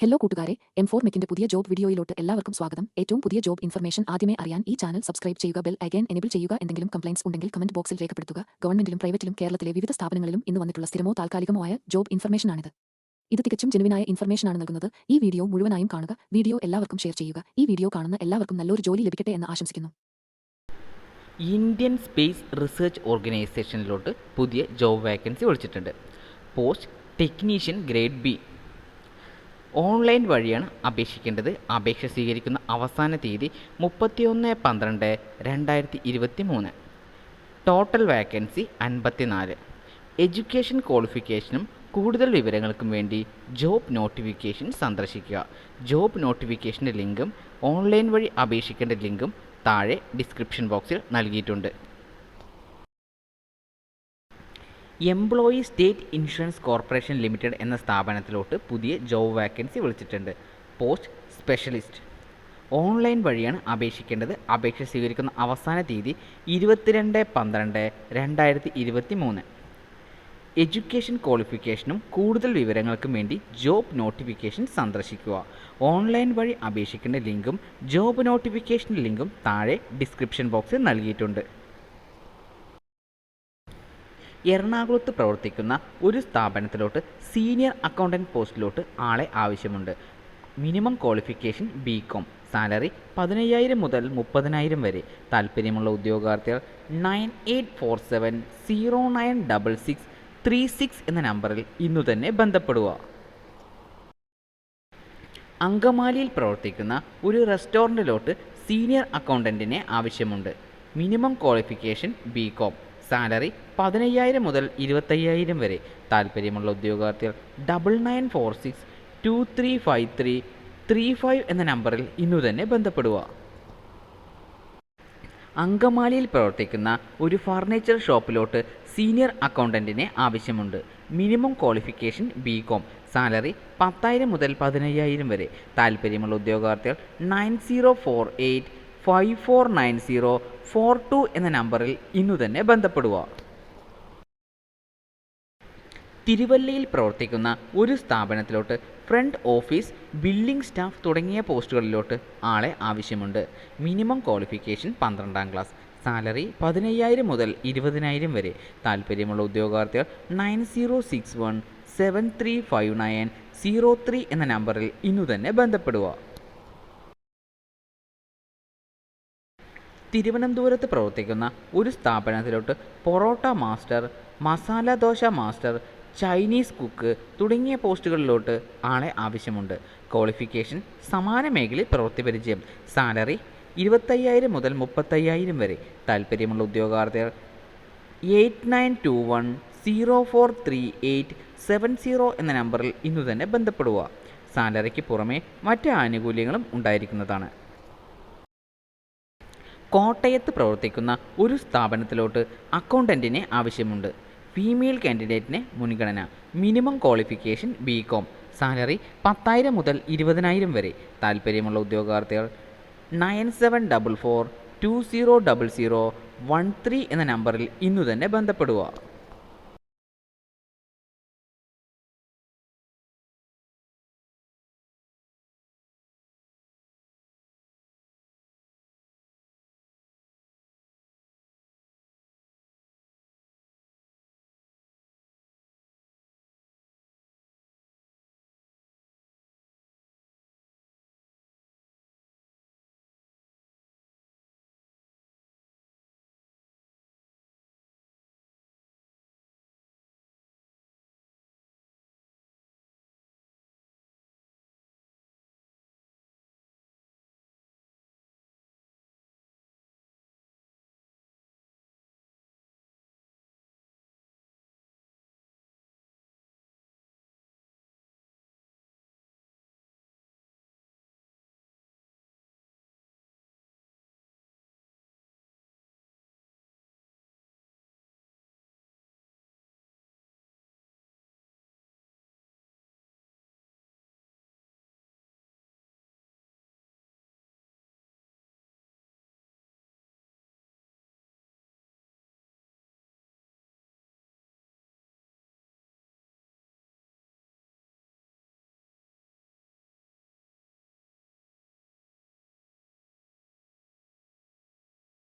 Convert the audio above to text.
Hello കൂട്ടുകാരെ M four മെക്കിന്റെ പുതിയ job വീഡിയോയിലോട്ട് എല്ലാവർക്കും സ്വാഗതം. ഏറ്റവും പുതിയ ജോബ് ഇൻഫർമേഷൻ ആദ്യമേ അറിയാൻ ഈ ചാനൽ സബ്സ്ക്രൈബ് ചെയ്യുക ബെൽ അഗൈൻ എനേബിൾ ചെയ്യുക എന്തെങ്കിലും കംപ്ലൈൻസ് ഉണ്ടെങ്കിൽ കമന്റ് ബോക്സിൽ രേഖപ്പെടുത്തുക. ഗവൺമെന്റിലും പ്രൈവറ്റിലും കേരളത്തിലെ വിവിധ സ്ഥാപനങ്ങളിലും ഇന്ന് വന്നിട്ടുള്ള സ്ഥിരമോ താൽക്കാലികമോ ആയ ജോബ് ഇൻഫർമേഷനാണിത്. ഇത് തികച്ചും ജെനുവിനായ ഇൻഫർമേഷനാണ് നൽകുന്നത്. ഈ വീഡിയോ മുഴുവനായും കാണുക വീഡിയോ എല്ലാവർക്കും ഷെയർ ചെയ്യുക. ഈ വീഡിയോ കാണുന്ന എല്ലാവർക്കും നല്ലൊരു ജോലി ലഭിക്കട്ടെ എന്ന് ആശംസിക്കുന്നു. ഇന്ത്യൻ സ്പേസ് റിസർച്ച് ഓർഗനൈസേഷനിലോട്ട് പുതിയ ജോബ് വേക്കൻസി ഒഴിച്ചിട്ടുണ്ട്. Post technician grade B. Online വഴിയാണ് അപേക്ഷിക്കേണ്ടത്. അപേക്ഷ സ്വീകരിക്കുന്ന അവസാന തീയതി മുപ്പത്തിയൊന്ന് പന്ത്രണ്ട് രണ്ടായിരത്തി ഇരുപത്തി മൂന്ന് ടോട്ടൽ വാക്കൻസി അൻപത്തിനാല് എഡ്യൂക്കേഷൻ ക്വാളിഫിക്കേഷനും കൂടുതൽ വിവരങ്ങൾക്കും വേണ്ടി ജോബ് നോട്ടിഫിക്കേഷൻ സന്ദർശിക്കുക. ജോബ് നോട്ടിഫിക്കേഷന്റെ ലിങ്കും ഓൺലൈൻ വഴി അപേക്ഷിക്കേണ്ട ലിങ്കും താഴെ ഡിസ്ക്രിപ്ഷൻ ബോക്സിൽ നൽകിയിട്ടുണ്ട്. Employee state insurance corporation limited എന്ന സ്ഥാപനത്തിലോട്ട് പുതിയ ജോബ് വാക്കൻസി വിളിച്ചിട്ടുണ്ട്. പോസ്റ്റ് സ്പെഷ്യലിസ്റ്റ് ഓൺലൈൻ വഴിയാണ് അപേക്ഷിക്കേണ്ടത്. അപേക്ഷ സ്വീകരിക്കുന്ന അവസാന തീയതി ഇരുപത്തിരണ്ട് പന്ത്രണ്ട് രണ്ടായിരത്തി ഇരുപത്തി മൂന്ന് എഡ്യൂക്കേഷൻ ക്വാളിഫിക്കേഷനും കൂടുതൽ വിവരങ്ങൾക്കും വേണ്ടി ജോബ് നോട്ടിഫിക്കേഷൻ സന്ദർശിക്കുക. ഓൺലൈൻ വഴി അപേക്ഷിക്കേണ്ട ലിങ്കും ജോബ് നോട്ടിഫിക്കേഷൻ ലിങ്കും താഴെ ഡിസ്ക്രിപ്ഷൻ ബോക്സിൽ നൽകിയിട്ടുണ്ട്. എറണാകുളത്ത് പ്രവർത്തിക്കുന്ന ഒരു സ്ഥാപനത്തിലോട്ട് സീനിയർ അക്കൗണ്ടന്റ് പോസ്റ്റിലോട്ട് ആളെ ആവശ്യമുണ്ട്. Minimum qualification B com salary പതിനയ്യായിരം മുതൽ മുപ്പതിനായിരം വരെ. താല്പര്യമുള്ള ഉദ്യോഗാർത്ഥികൾ nine eight four seven zero nine double six three six എന്ന നമ്പറിൽ ഇന്നു തന്നെ ബന്ധപ്പെടുക. അങ്കമാലിയിൽ പ്രവർത്തിക്കുന്ന ഒരു റെസ്റ്റോറന്റിലോട്ട് സീനിയർ അക്കൗണ്ടന്റിനെ ആവശ്യമുണ്ട്. Minimum qualification B com salary പതിനയ്യായിരം മുതൽ ഇരുപത്തയ്യായിരം വരെ. താല്പര്യമുള്ള ഉദ്യോഗാർത്ഥികൾ double nine four six two three five three three five എന്ന നമ്പറിൽ ഇന്നു തന്നെ ബന്ധപ്പെടുക. അങ്കമാലിയിൽ പ്രവർത്തിക്കുന്ന ഒരു ഫർണിച്ചർ ഷോപ്പിലോട്ട് സീനിയർ അക്കൗണ്ടന്റിനെ ആവശ്യമുണ്ട്. Minimum qualification B com. Salary പത്തായിരം മുതൽ പതിനയ്യായിരം വരെ. താല്പര്യമുള്ള ഉദ്യോഗാർത്ഥികൾ nine zero four eight five four nine zero four two എന്ന നമ്പറിൽ ഇന്നു തന്നെ ബന്ധപ്പെടുക തിരുവല്ലയിൽ പ്രവർത്തിക്കുന്ന ഒരു സ്ഥാപനത്തിലോട്ട് ഫ്രണ്ട് ഓഫീസ് ബില്ലിംഗ് സ്റ്റാഫ് തുടങ്ങിയ പോസ്റ്റുകളിലോട്ട് ആളെ ആവശ്യമുണ്ട്. മിനിമം ക്വാളിഫിക്കേഷൻ പന്ത്രണ്ടാം ക്ലാസ്. സാലറി പതിനയ്യായിരം മുതൽ ഇരുപതിനായിരം വരെ. താല്പര്യമുള്ള ഉദ്യോഗാർത്ഥികൾ nine zero six one seven three five nine zero three എന്ന നമ്പറിൽ ഇന്നു തന്നെ ബന്ധപ്പെടുക തിരുവനന്തപുരത്ത് പ്രവർത്തിക്കുന്ന ഒരു സ്ഥാപനത്തിലോട്ട് parotta master masala dosa master Chinese cook തുടങ്ങിയ പോസ്റ്റുകളിലോട്ട് ആളെ ആവശ്യമുണ്ട്. ക്വാളിഫിക്കേഷൻ സമാന മേഖലയിൽ പ്രവൃത്തി പരിചയം. സാലറി ഇരുപത്തയ്യായിരം മുതൽ മുപ്പത്തയ്യായിരം വരെ. താല്പര്യമുള്ള ഉദ്യോഗാർത്ഥികൾ eight nine two one zero four three eight seven zero എന്ന നമ്പറിൽ ഇന്നു തന്നെ ബന്ധപ്പെടുക. സാലറിക്ക് പുറമെ മറ്റ് ആനുകൂല്യങ്ങളും ഉണ്ടായിരിക്കുന്നതാണ്. കോട്ടയത്ത് പ്രവർത്തിക്കുന്ന ഒരു സ്ഥാപനത്തിലോട്ട് അക്കൗണ്ടന്റിനെ ആവശ്യമുണ്ട്. ഫീമെയിൽ കാൻഡിഡേറ്റിന് മുൻഗണന. Minimum qualification B com salary പത്തായിരം മുതൽ ഇരുപതിനായിരം വരെ. താല്പര്യമുള്ള ഉദ്യോഗാർത്ഥികൾ nine seven double four two zero double zero one three എന്ന നമ്പറിൽ ഇന്നു തന്നെ ബന്ധപ്പെടുക.